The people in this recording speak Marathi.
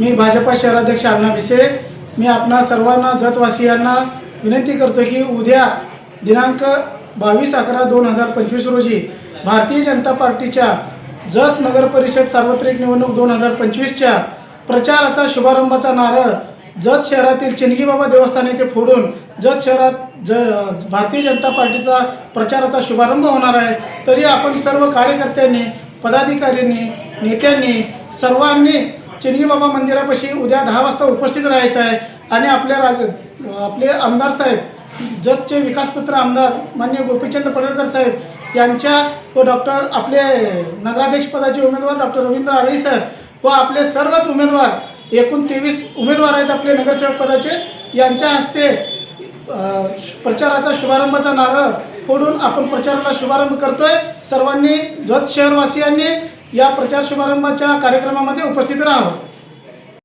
मी भाजपा शहराध्यक्ष अण्णा भिसे. मी आपणा सर्वांना जतवासियांना विनंती करतो की उद्या दिनांक बावीस अकरा दोन हजार पंचवीस रोजी भारतीय जनता पार्टीच्या जत नगर परिषद सार्वत्रिक निवडणूक दोन हजार पंचवीसच्या प्रचाराचा शुभारंभाचा नारळ जत शहरातील चिनगीबाबा देवस्थान येथे फोडून जत शहरात ज भारतीय जनता पार्टीचा प्रचाराचा शुभारंभ होणार आहे. तरी आपण सर्व कार्यकर्त्यांनी पदाधिकाऱ्यांनी नेत्यांनी सर्वांनी चिनगीबाबा मंदिरापाशी उद्या दहा वाजता उपस्थित राहायचं आहे. आणि आपल्या राज आपले आमदार साहेब जतचे विकासपुत्र आमदार मान्य गोपीचंद पडळकर साहेब यांच्या व डॉक्टर आपले नगराध्यक्ष पदाचे उमेदवार डॉक्टर रवींद्र आळी सर व आपले सर्वच उमेदवार एकूण तेवीस उमेदवार आहेत आपले नगरसेवक पदाचे यांच्या हस्ते प्रचाराचा शुभारंभाचा नारळ फोडून आपण प्रचाराला शुभारंभ करतोय. सर्वांनी जत शहरवासियांनी या प्रचार शुभारंभाच्या कार्यक्रमामध्ये उपस्थित राहावं.